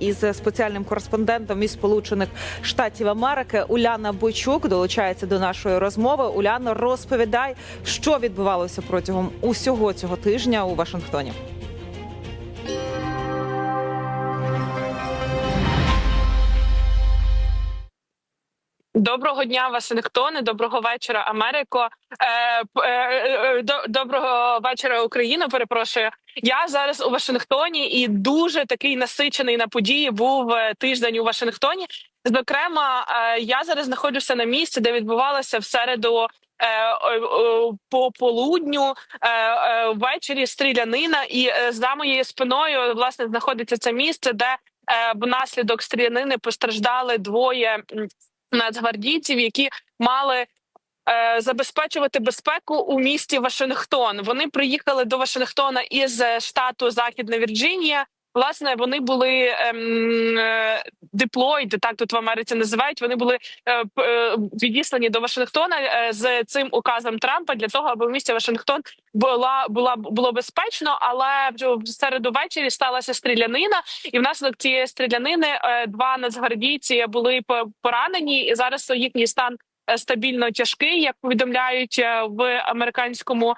із спеціальним кореспондентом із Сполучених Штатів Америки Уляна Бойчук долучається до нашої розмови. Уляно, розповідай, що відбувалося протягом усього цього тижня у Вашингтоні. Доброго дня, Вашингтоне, доброго вечора, Америко. Е, е, е, до- доброго вечора, Україна. Перепрошую. Я зараз у Вашингтоні і дуже такий насичений на події був е, тиждень у Вашингтоні. Зокрема, е, я зараз знаходжуся на місці, де відбувалося в середу. е, По полудню ввечері стрілянина, і за моєю спиною власне знаходиться це місце, де внаслідок стрілянини постраждали двоє нацгвардійців, які мали е, забезпечувати безпеку у місті Вашингтон. Вони приїхали до Вашингтона із е, штату Західна Вірджинія. Власне, вони були ем, е, так тут в Америці називають. Вони були е, е, відіслані до Вашингтона з цим указом Трампа для того, аби в місті Вашингтон була була було безпечно. Але вже в середу ввечері сталася стрілянина, і внаслідок цієї стрілянини два нацгвардійці були по- поранені, і зараз їхній стан стабільно тяжкий. Як повідомляють в американському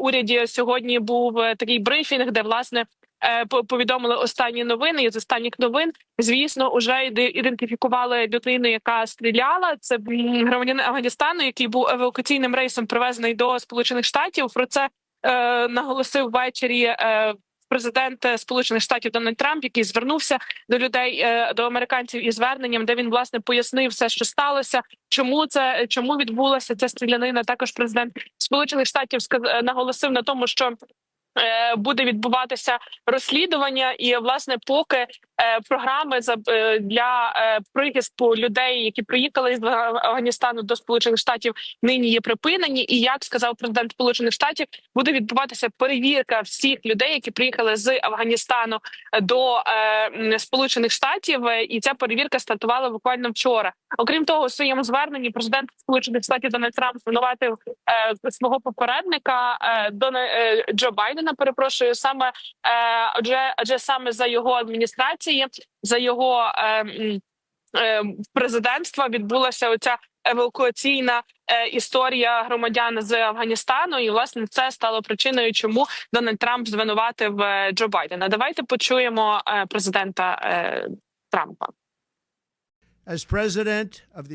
уряді, сьогодні був такий брифінг, де власне. Е, Повідомили останні новини і з останніх новин. Звісно, вже іде- ідентифікували людину, яка стріляла. Це громадянин Афганістану, який був евакуаційним рейсом привезений до Сполучених Штатів. Про це е, наголосив ввечері е, президент Сполучених Штатів Дональд Трамп, який звернувся до людей, е, до американців із зверненням, де він власне пояснив все, що сталося, чому це чому відбулася ця стрілянина. Також президент Сполучених Штатів наголосив на тому, що. Е, Буде відбуватися розслідування, і власне, поки програми за е, для е, прихисту людей, які приїхали з Афганістану до Сполучених Штатів, нині є припинені. І як сказав президент Сполучених Штатів, буде відбуватися перевірка всіх людей, які приїхали з Афганістану до е, Сполучених Штатів, е, і ця перевірка стартувала буквально вчора. Окрім того, у своєму зверненні президент Сполучених Штатів Дональд Трамп звинуватив е, свого попередника е, Дона е, Джо Байдена. Перепрошую саме е, адже адже саме за його адміністрації, за його е, е, президентства відбулася оця евакуаційна е, історія громадян з Афганістану, і власне це стало причиною, чому Дональд Трамп звинуватив е, Джо Байдена. Давайте почуємо е, президента е, Трампа.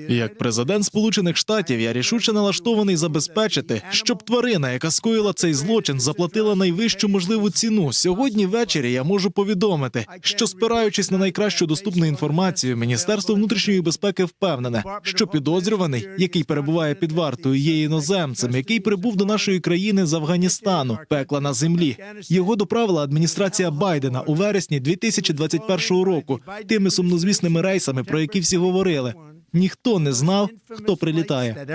Як президент Сполучених Штатів, я рішуче налаштований забезпечити, щоб тварина, яка скоїла цей злочин, заплатила найвищу можливу ціну. Сьогодні ввечері я можу повідомити, що спираючись на найкращу доступну інформацію, Міністерство внутрішньої безпеки впевнене, що підозрюваний, який перебуває під вартою, є іноземцем, який прибув до нашої країни з Афганістану, пекла на землі. Його доправила адміністрація Байдена у вересні 2021 року тими сумнозвісними рейсами, про які всі говорили. Ніхто не знав, хто прилітає.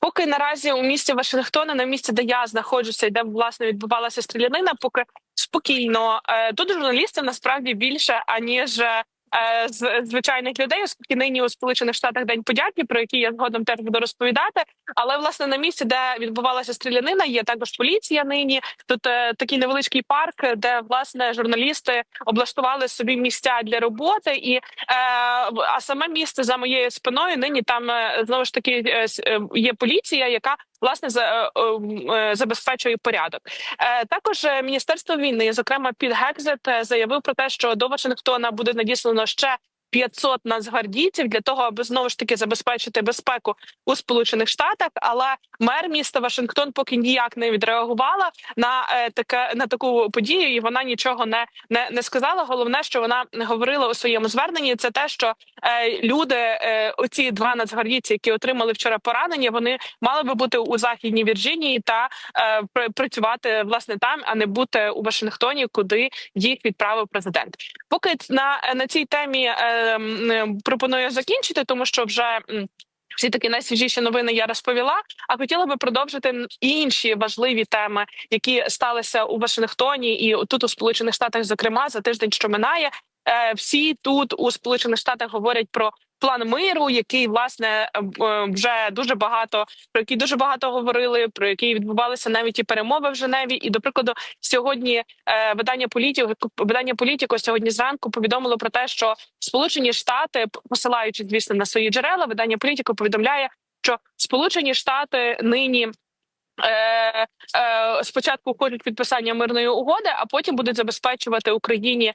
Поки наразі у місті Вашингтона, на місці, де я знаходжуся, і де власне відбувалася стрілянина, поки спокійно Е, тут журналістів насправді більше аніж. Е, з звичайних людей, оскільки нині у Сполучених Штатах День подяки, про який я згодом теж буду розповідати. Але власне на місці, де відбувалася стрілянина, є також поліція. Нині тут е, такий невеличкий парк, де власне журналісти облаштували собі місця для роботи. І е, а саме місце за моєю спиною нині там е, знову ж таки е, е, є поліція, яка власне е, е, забезпечує порядок. Е, Також міністерство війни, зокрема під Гекзет, заявив про те, що до Вашингтона буде надіслано ще 500 нацгвардійців для того, аби знову ж таки забезпечити безпеку у Сполучених Штатах. Але мер міста Вашингтон поки ніяк не відреагувала на е, таке на таку подію, і вона нічого не, не, не сказала. Головне, що вона говорила у своєму зверненні, це те, що е, люди, е, оці два нацгвардійці, які отримали вчора поранення, вони мали би бути у західній Вірджинії та е, пр- працювати власне там, а не бути у Вашингтоні, куди їх відправив президент. Поки на, на цій темі е, пропоную закінчити, тому що вже. Всі такі найсвіжіші новини я розповіла. А хотіла би продовжити інші важливі теми, які сталися у Вашингтоні і тут у Сполучених Штатах, зокрема за тиждень, що минає. Е, Всі тут у Сполучених Штатах говорять про план миру, який власне е, е, вже дуже багато про який дуже багато говорили, про який відбувалися навіть і перемови в Женеві. І до прикладу, сьогодні е, видання політико видання політико сьогодні зранку повідомило про те, що Сполучені Штати, посилаючи звісно на свої джерела, видання політико повідомляє, що Сполучені Штати нині. Е, е, спочатку хочуть підписання мирної угоди, а потім будуть забезпечувати Україні е,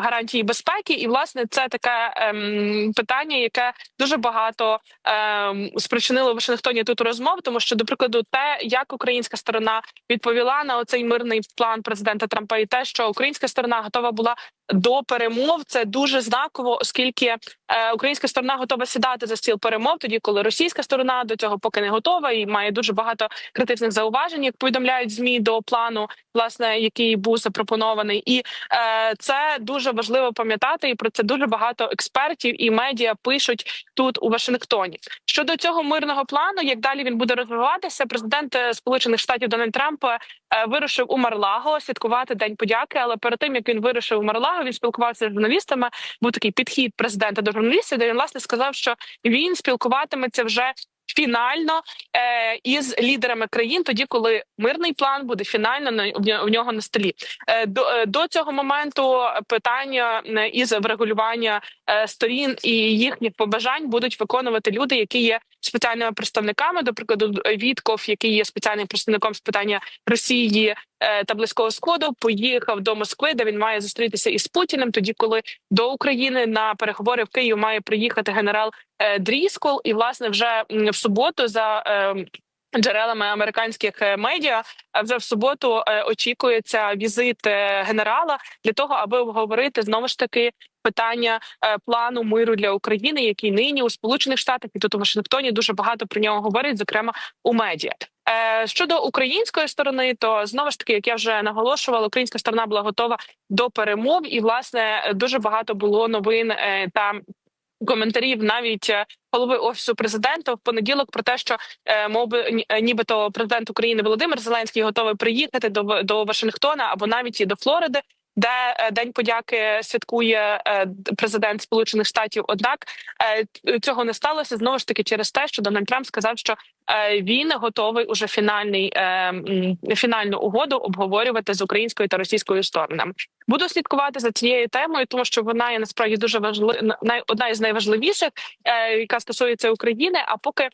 гарантії безпеки. І власне це таке ем, питання, яке дуже багато ем, спричинило в Вашингтоні тут розмов, тому що, до прикладу, те, як українська сторона відповіла на оцей мирний план президента Трампа, і те, що українська сторона готова була до перемов, це дуже знаково, оскільки е, українська сторона готова сідати за стіл перемов, тоді коли російська сторона до цього поки не готова і має дуже багато критичних зауважень, як повідомляють змі до плану, власне, який був запропонований, і е, це дуже важливо пам'ятати. І про це дуже багато експертів і медіа пишуть тут у Вашингтоні. Щодо цього мирного плану, як далі він буде розвиватися, президент е, Сполучених Штатів Дональд Трамп е, вирушив у Марлаго святкувати день подяки. Але перед тим як він вирушив у Марлаго, він спілкувався з журналістами. Був такий підхід президента до журналістів, де він власне сказав, що він спілкуватиметься вже. Фінально е, із лідерами країн, тоді коли мирний план буде фінально на в нього на столі. Е, до, е, до цього моменту питання е, із врегулювання е, сторін і їхніх побажань будуть виконувати люди, які є спеціальними представниками. До прикладу, Вітков, який є спеціальним представником з питання Росії е, та близького сходу, поїхав до Москви, де він має зустрітися із Путіним. Тоді, коли до України на переговори в Київ має приїхати генерал е, Дріскол, і власне вже в суботу за. Джерелами американських е, медіа вже в суботу е, очікується візит е, генерала для того, аби обговорити знову ж таки питання плану миру для України, який нині у Сполучених Штатах і тут у Вашингтоні дуже багато про нього говорять, зокрема у медіа. Щодо української сторони, то знову ж таки, як я вже наголошувала, українська сторона була готова до перемов, і власне дуже багато було новин е, та коментарів навіть е, голови офісу президента в понеділок про те, що е, мов би е, нібито президент України Володимир Зеленський готовий приїхати до до Вашингтона або навіть і до Флориди. Де е, день подяки святкує е, президент Сполучених Штатів. Однак е, цього не сталося знову ж таки через те, що Дональд Трамп сказав, що він готовий уже фінальний фінальну угоду обговорювати з українською та російською сторонами. Буду слідкувати за цією темою, тому що вона є насправді дуже важлива, одна із найважливіших, яка стосується України. А поки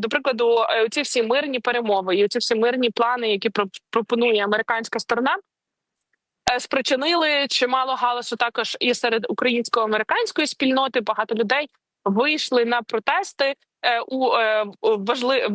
до прикладу, ці всі мирні перемови і ці всі мирні плани, які про- пропонує американська сторона. Е, Спричинили чимало галасу також і серед українсько-американської спільноти. Багато людей вийшли на протести у е,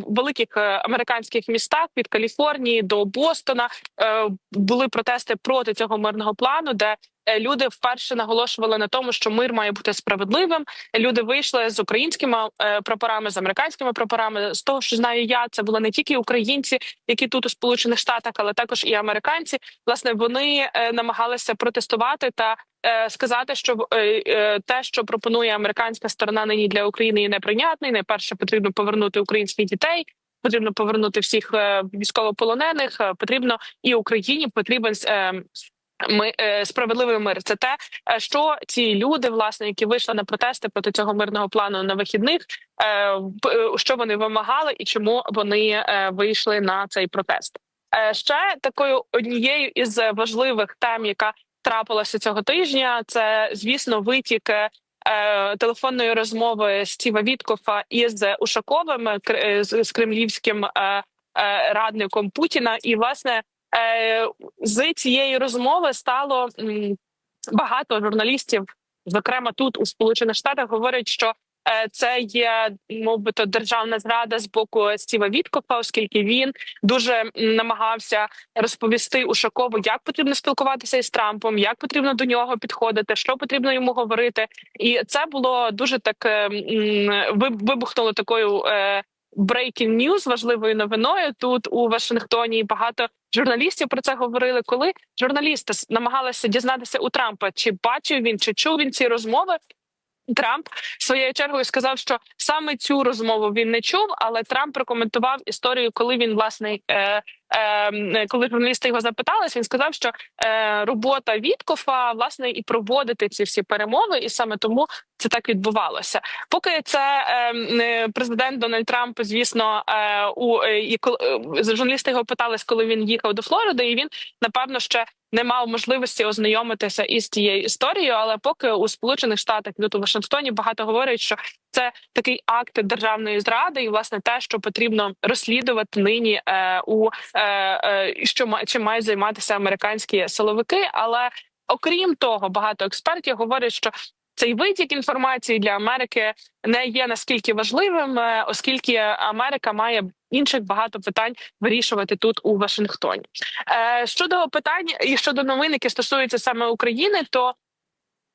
великих е, американських містах від Каліфорнії до Бостона. Е, Були протести проти цього мирного плану, де е, люди вперше наголошували на тому, що мир має бути справедливим. Люди вийшли з українськими е, прапорами, з американськими прапорами. З того, що знаю я, це були не тільки українці, які тут у Сполучених Штатах, але також і американці. Власне, вони е, намагалися протестувати та е, сказати, що е, е, те, що пропонує американська сторона нині для України, є неприйнятний. Найперше потрібно повернути українських дітей. Потрібно повернути всіх е, військовополонених. е, Потрібно і Україні потрібен е, ми е, справедливий мир. Це те, е, що ці люди, власне, які вийшли на протести проти цього мирного плану на вихідних, е, е, що вони вимагали і чому вони е, вийшли на цей протест. Е, Ще такою однією із важливих тем, яка трапилася цього тижня, це звісно витік. е, Телефонної розмови Стіва Віткофа із Ушаковим е, з з кремлівським е, е, радником Путіна, і власне е, з цієї розмови стало багато журналістів, зокрема тут у Сполучених Штатах, говорять, що це є мовбито державна зрада з боку Стіва Віткофа, оскільки він дуже намагався розповісти Ушакову, як потрібно спілкуватися із Трампом, як потрібно до нього підходити, що потрібно йому говорити, і це було дуже так е, вибухнуло такою. е, Breaking news важливою новиною тут у Вашингтоні. Багато журналістів про це говорили. Коли журналісти намагалися дізнатися у Трампа, чи бачив він, чи чув він ці розмови. Трамп своєю чергою сказав, що саме цю розмову він не чув, але Трамп прокоментував історію, коли він власне. Е, е, коли журналісти його запитались, він сказав, що е, робота Віткофа власне і проводити ці всі перемови, і саме тому це так відбувалося. Поки це е, не президент Дональд Трамп, звісно, е, у е, і е, журналісти його питались, коли він їхав до Флориди, і він напевно ще не мав можливості ознайомитися із цією історією. Але поки у Сполучених Штатах тут у Вашингтоні багато говорять, що це такий акт державної зради, і власне те, що потрібно розслідувати нині е, у е, е, що чим мають займатися американські силовики. Але окрім того, багато експертів говорять, що цей витік інформації для Америки не є наскільки важливим, е, оскільки Америка має інших багато питань вирішувати тут у Вашингтоні. Е, щодо питань і щодо новин, які стосуються саме України, то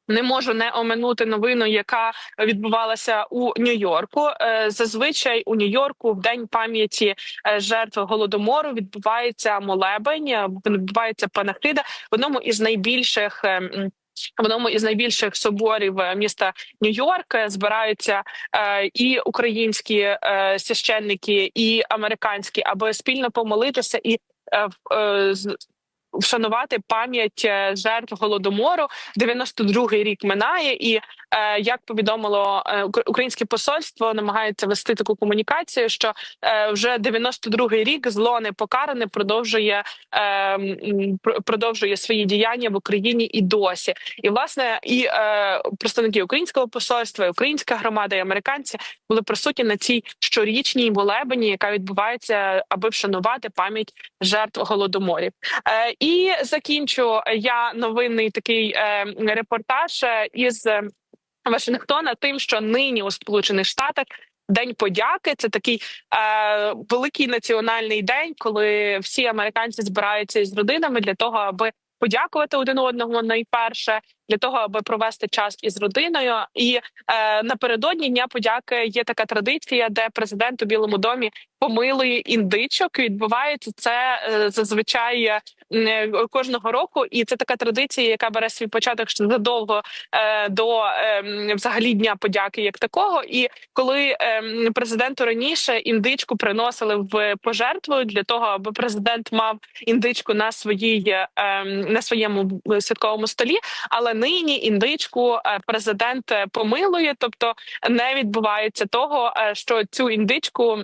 не можу не оминути новину, яка відбувалася у Нью-Йорку. Е, Зазвичай у Нью-Йорку в день пам'яті е, жертв голодомору відбувається молебень, відбувається панахида в одному із найбільших. В одному із найбільших соборів е, міста Нью-Йорк збираються е, і українські е, священники, і американські, аби спільно помолитися і е, е, вшанувати пам'ять е, жертв голодомору. 92-й рік минає, і е, як повідомило е, українське посольство, намагається вести таку комунікацію, що вже 92-й рік зло не покаране продовжує продовжує свої діяння в Україні і досі. І власне і представники українського посольства, і українська громада, і американці були присутні на цій щорічній молебені, яка відбувається, аби вшанувати пам'ять жертв голодоморів. І закінчу я новинний такий е, репортаж е, із е, Вашингтона, тим, що нині у Сполучених Штатах. День подяки це такий е, великий національний день, коли всі американці збираються із родинами для того, аби подякувати один одному найперше для того, аби провести час із родиною. І е, напередодні дня подяки є така традиція, де президент у Білому домі помилує індичок. Відбувається це е, зазвичай е, кожного року, і це така традиція, яка бере свій початок ще задовго е, до е, взагалі дня подяки, як такого. І коли е, президенту раніше індичку приносили в пожертву для того, аби президент мав індичку на своїй е, на своєму святковому столі. Але нині індичку е, президент е, помилує, тобто не відбувається того, е, що цю індичку.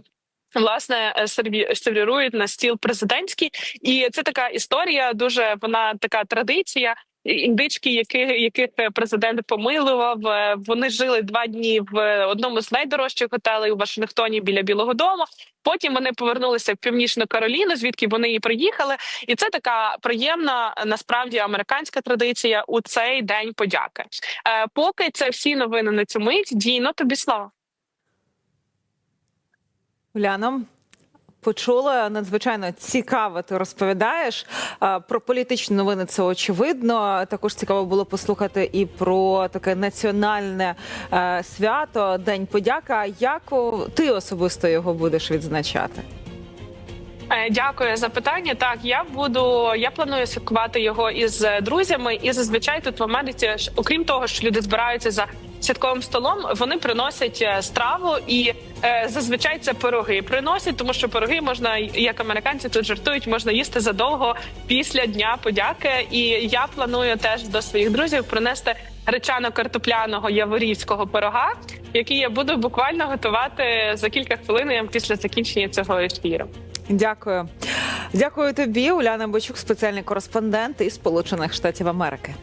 Власне, сервірують на стіл президентський, і це така історія. Дуже вона така традиція. Індички, яких яких е, президент помилував, е, вони жили два дні в одному з найдорожчих готелей у Вашингтоні біля Білого Дому. Потім вони повернулися в північну Кароліну, звідки вони і приїхали. І це така приємна насправді американська традиція у цей день подяки. Е, поки це всі новини на цю мить. Дійно тобі слава. Уляна, почула надзвичайно цікаво. Ти розповідаєш про політичні новини. Це очевидно. Також цікаво було послухати і про таке національне е, свято День подяки. А Як ти особисто його будеш відзначати? Е, Дякую за питання. Так, я буду. Я планую святкувати його із е, друзями. І зазвичай тут в Америці, окрім того, що люди збираються за святковим столом, вони приносять е, страву і е, зазвичай це пироги приносять, тому що пироги можна, як американці тут жартують, можна їсти задовго після дня подяки. І я планую теж до своїх друзів принести гречано-картопляного яворівського пирога, який я буду буквально готувати за кілька хвилин після закінчення цього ефіру. Дякую, дякую тобі, Уляна Бочук, спеціальний кореспондент із Сполучених Штатів Америки.